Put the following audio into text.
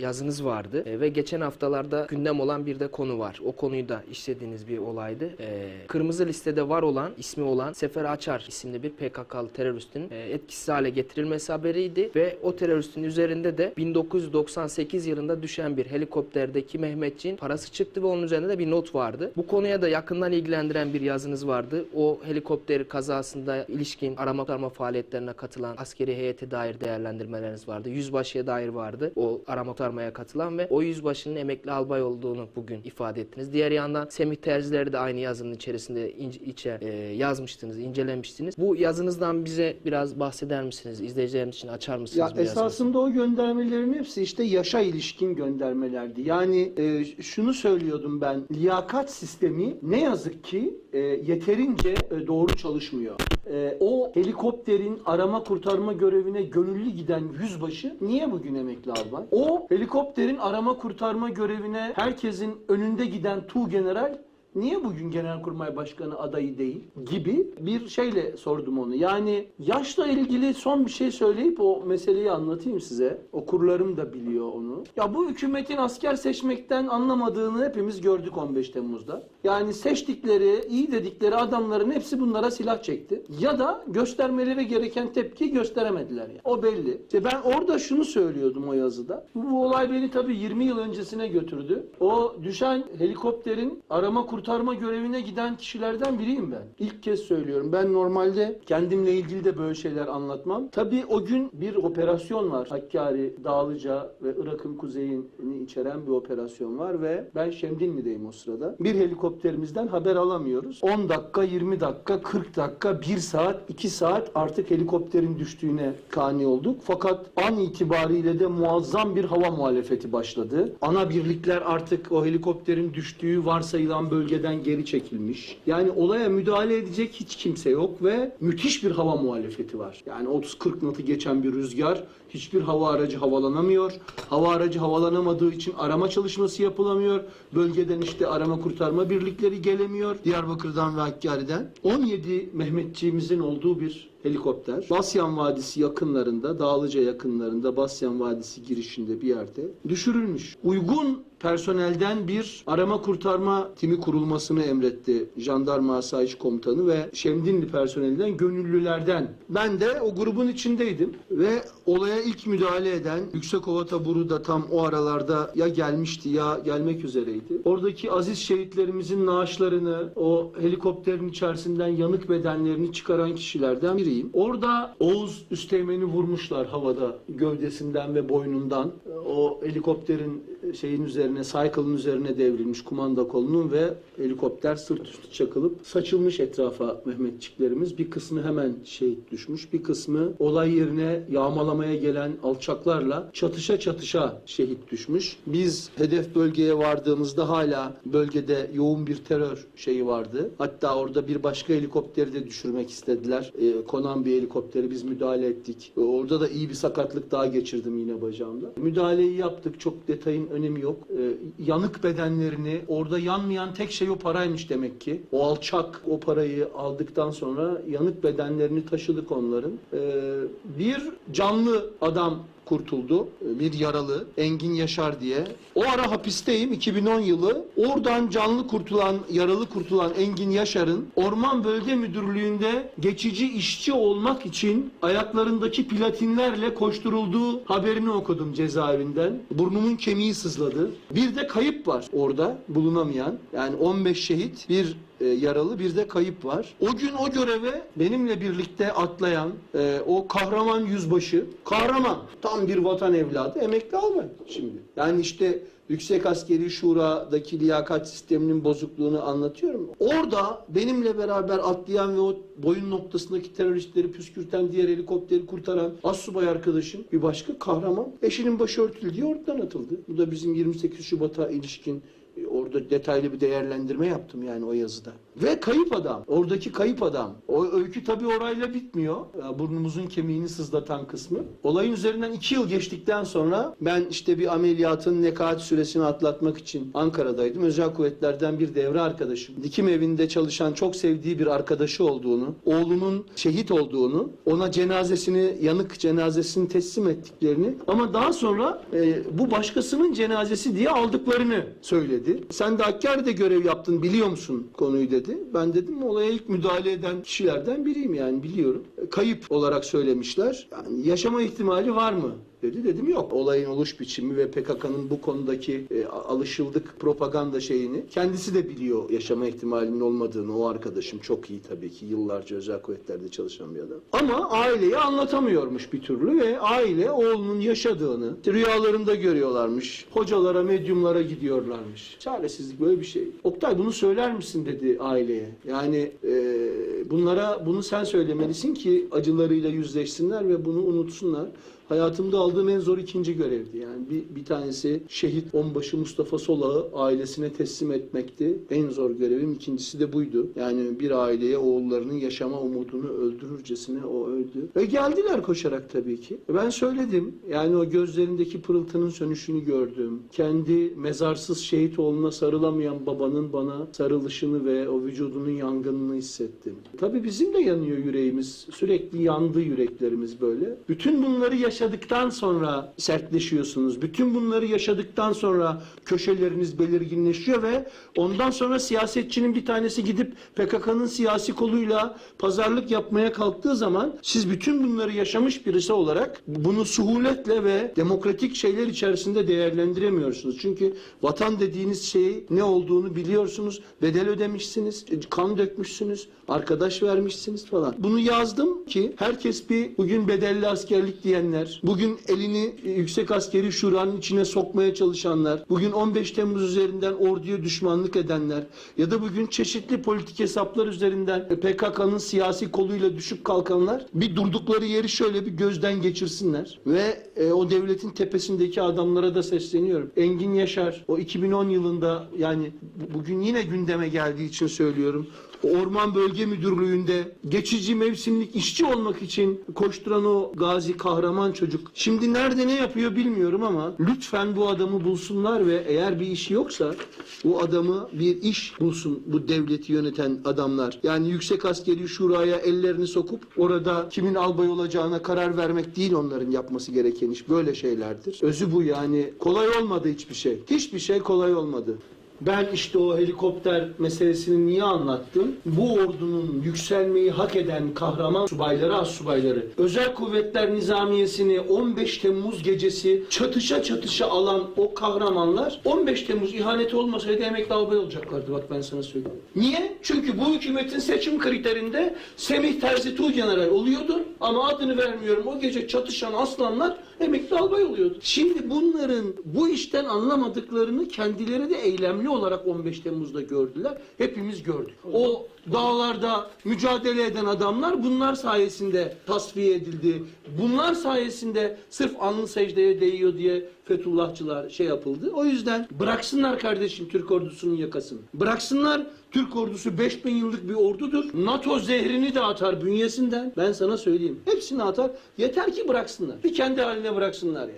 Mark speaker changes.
Speaker 1: yazınız vardı E, ve geçen haftalarda gündem olan bir de konu var. O konuyu da işlediğiniz bir olaydı. E, kırmızı listede var olan, ismi olan Sefer Açar isimli bir PKK'lı teröristin e, etkisiz hale getirilmesi haberiydi ve o teröristin üzerinde de 1998 yılında düşen bir helikopterdeki Mehmetçiğin parası çıktı ve onun üzerinde de bir not vardı. Bu konuya da yakından ilgilendiren bir yazınız vardı. O helikopter kazasında ilişkin arama kurtarma faaliyetlerine katılan askeri heyete dair değerlendirmeleriniz vardı. Yüzbaşıya dair vardı. O arama kurtarmaya katılan ve o yüzbaşının emekli albay olduğunu bugün ifade ettiniz. Diğer yandan Semih Terzileri de aynı yazının içerisinde ince, içe e, yazmıştınız, incelemiştiniz. Bu yazınızdan bize biraz bahseder misiniz? İzleyicilerimiz için açar mısınız
Speaker 2: Ya
Speaker 1: bu yazınızı?
Speaker 2: esasında o göndermelerin hepsi işte yaşa ilişkin göndermelerdi. Yani e, şunu söylüyordum ben. Liyakat sistemi ne yazık ki e, yeterince e, doğru çalışmıyor. E, o helikopterin arama kurtarma görevine gönüllü giden yüzbaşı niye bugün emekli albay? O helikopterin arama kurtarma görevine herkesin önünde giden Tu General niye bugün Genelkurmay Başkanı adayı değil gibi bir şeyle sordum onu. Yani yaşla ilgili son bir şey söyleyip o meseleyi anlatayım size. Okurlarım da biliyor onu. Ya bu hükümetin asker seçmekten anlamadığını hepimiz gördük 15 Temmuz'da. Yani seçtikleri, iyi dedikleri adamların hepsi bunlara silah çekti. Ya da göstermeleri gereken tepki gösteremediler. Yani. O belli. İşte ben orada şunu söylüyordum o yazıda. Bu, bu olay beni tabii 20 yıl öncesine götürdü. O düşen helikopterin arama kurtarma görevine giden kişilerden biriyim ben. İlk kez söylüyorum. Ben normalde kendimle ilgili de böyle şeyler anlatmam. Tabii o gün bir operasyon var. Hakkari, Dağlıca ve Irak'ın kuzeyini içeren bir operasyon var ve ben Şemdinli'deyim o sırada. Bir helikopterimizden haber alamıyoruz. 10 dakika, 20 dakika, 40 dakika, 1 saat, 2 saat artık helikopterin düştüğüne kani olduk. Fakat an itibariyle de muazzam bir hava muhalefeti başladı. Ana birlikler artık o helikopterin düştüğü varsayılan bölgeden geri çekilmiş. Yani olaya müdahale edecek hiç kimse yok ve müthiş bir hava muhalefeti var. Yani 30-40 knot'u geçen bir rüzgar. Hiçbir hava aracı havalanamıyor. Hava aracı havalanamadığı için arama çalışması yapılamıyor. Bölgeden işte arama kurtarma birlikleri gelemiyor. Diyarbakır'dan ve Hakkari'den. 17 Mehmetçiğimizin olduğu bir helikopter. Basyan Vadisi yakınlarında, Dağlıca yakınlarında, Basyan Vadisi girişinde bir yerde düşürülmüş. Uygun personelden bir arama kurtarma timi kurulmasını emretti Jandarma Asayiş Komutanı ve Şemdinli personelinden gönüllülerden. Ben de o grubun içindeydim ve olaya ilk müdahale eden Yüksekova taburu da tam o aralarda ya gelmişti ya gelmek üzereydi. Oradaki aziz şehitlerimizin naaşlarını o helikopterin içerisinden yanık bedenlerini çıkaran kişilerden biriyim. Orada Oğuz Üsteğmen'i vurmuşlar havada gövdesinden ve boynundan. O helikopterin şeyin üzerine, cycle'ın üzerine devrilmiş kumanda kolunun ve helikopter sırt üstü çakılıp saçılmış etrafa Mehmetçiklerimiz. Bir kısmı hemen şehit düşmüş, bir kısmı olay yerine yağmalamaya gelen alçaklarla çatışa çatışa şehit düşmüş. Biz hedef bölgeye vardığımızda hala bölgede yoğun bir terör şeyi vardı. Hatta orada bir başka helikopteri de düşürmek istediler. Ee, konan bir helikopteri biz müdahale ettik. Ee, Orada da iyi bir sakatlık daha geçirdim yine bacağımda. Müdahaleyi yaptık. Çok detayın önemi yok. Ee, yanık bedenlerini orada yanmayan tek şey o paraymış demek ki. O alçak o parayı aldıktan sonra yanık bedenlerini taşıdık onların. Ee, bir canlı adam kurtuldu. Bir yaralı Engin Yaşar diye. O ara hapisteyim 2010 yılı. Oradan canlı kurtulan, yaralı kurtulan Engin Yaşar'ın Orman Bölge Müdürlüğü'nde geçici işçi olmak için ayaklarındaki platinlerle koşturulduğu haberini okudum cezaevinden. Burnumun kemiği sızladı. Bir de kayıp var orada bulunamayan. Yani 15 şehit, bir e, yaralı bir de kayıp var. O gün o göreve benimle birlikte atlayan e, o kahraman yüzbaşı, kahraman tam bir vatan evladı emekli albay şimdi. Yani işte Yüksek Askeri Şura'daki liyakat sisteminin bozukluğunu anlatıyorum. Orada benimle beraber atlayan ve o boyun noktasındaki teröristleri püskürten diğer helikopteri kurtaran assubay arkadaşım bir başka kahraman. Eşinin başı örtülü diye oradan atıldı. Bu da bizim 28 Şubat'a ilişkin orada detaylı bir değerlendirme yaptım yani o yazıda. Ve kayıp adam. Oradaki kayıp adam. O öykü tabii orayla bitmiyor. Burnumuzun kemiğini sızlatan kısmı. Olayın üzerinden iki yıl geçtikten sonra ben işte bir ameliyatın nekaat süresini atlatmak için Ankara'daydım. Özel kuvvetlerden bir devre arkadaşım. Dikim evinde çalışan çok sevdiği bir arkadaşı olduğunu, oğlunun şehit olduğunu, ona cenazesini, yanık cenazesini teslim ettiklerini ama daha sonra e, bu başkasının cenazesi diye aldıklarını söyledi. Sen de Hakkari'de görev yaptın biliyor musun konuyu dedi. Ben dedim olaya ilk müdahale eden kişilerden biriyim yani biliyorum. Kayıp olarak söylemişler. Yani yaşama ihtimali var mı? Dedi. Dedim yok. Olayın oluş biçimi ve PKK'nın bu konudaki e, alışıldık propaganda şeyini kendisi de biliyor yaşama ihtimalinin olmadığını o arkadaşım çok iyi tabii ki yıllarca özel kuvvetlerde çalışan bir adam. Ama aileyi anlatamıyormuş bir türlü ve aile oğlunun yaşadığını rüyalarında görüyorlarmış. Hocalara, medyumlara gidiyorlarmış. Çaresizlik böyle bir şey. Oktay bunu söyler misin dedi aileye. Yani e, bunlara bunu sen söylemelisin ki acılarıyla yüzleşsinler ve bunu unutsunlar. Hayatımda aldığım en zor ikinci görevdi. Yani bir, bir tanesi şehit onbaşı Mustafa Solak'ı ailesine teslim etmekti. En zor görevim. ikincisi de buydu. Yani bir aileye oğullarının yaşama umudunu öldürürcesine o öldü. Ve geldiler koşarak tabii ki. Ben söyledim. Yani o gözlerindeki pırıltının sönüşünü gördüm. Kendi mezarsız şehit oğluna sarılamayan babanın bana sarılışını ve o vücudunun yangınını hissettim. Tabii bizim de yanıyor yüreğimiz. Sürekli yandı yüreklerimiz böyle. Bütün bunları yaşadıktan sonra sertleşiyorsunuz. Bütün bunları yaşadıktan sonra köşeleriniz belirginleşiyor ve ondan sonra siyasetçinin bir tanesi gidip PKK'nın siyasi koluyla pazarlık yapmaya kalktığı zaman siz bütün bunları yaşamış birisi olarak bunu suhuletle ve demokratik şeyler içerisinde değerlendiremiyorsunuz. Çünkü vatan dediğiniz şeyi ne olduğunu biliyorsunuz. Bedel ödemişsiniz, kan dökmüşsünüz, arkadaş vermişsiniz falan. Bunu yazdım ki herkes bir bugün bedelli askerlik diyenler, bugün elini e, Yüksek Askeri Şura'nın içine sokmaya çalışanlar, bugün 15 Temmuz üzerinden orduya düşmanlık edenler ya da bugün çeşitli politik hesaplar üzerinden PKK'nın siyasi koluyla düşüp kalkanlar bir durdukları yeri şöyle bir gözden geçirsinler ve e, o devletin tepesindeki adamlara da sesleniyorum. Engin Yaşar o 2010 yılında yani bu- bugün yine gündeme geldiği için söylüyorum. Orman Bölge Müdürlüğü'nde geçici mevsimlik işçi olmak için koşturan o gazi kahraman çocuk. Şimdi nerede ne yapıyor bilmiyorum ama lütfen bu adamı bulsunlar ve eğer bir işi yoksa bu adamı bir iş bulsun bu devleti yöneten adamlar. Yani Yüksek Askeri Şura'ya ellerini sokup orada kimin albay olacağına karar vermek değil onların yapması gereken iş. Böyle şeylerdir. Özü bu yani. Kolay olmadı hiçbir şey. Hiçbir şey kolay olmadı. Ben işte o helikopter meselesini niye anlattım? Bu ordunun yükselmeyi hak eden kahraman subayları, az subayları, özel kuvvetler nizamiyesini 15 Temmuz gecesi çatışa çatışa alan o kahramanlar 15 Temmuz ihaneti olmasaydı emekli albay olacaklardı bak ben sana söyleyeyim. Niye? Çünkü bu hükümetin seçim kriterinde Semih Terzi Tuğgeneral oluyordu ama adını vermiyorum o gece çatışan aslanlar emekli albay oluyordu. Şimdi bunların bu işten anlamadıklarını kendileri de eylemli olarak 15 Temmuz'da gördüler. Hepimiz gördük. O dağlarda mücadele eden adamlar bunlar sayesinde tasfiye edildi. Bunlar sayesinde sırf alnı secdeye değiyor diye Fethullahçılar şey yapıldı. O yüzden bıraksınlar kardeşim Türk ordusunun yakasını. Bıraksınlar Türk ordusu 5000 yıllık bir ordudur. NATO zehrini de atar bünyesinden. Ben sana söyleyeyim. Hepsini atar. Yeter ki bıraksınlar. Bir kendi haline bıraksınlar ya.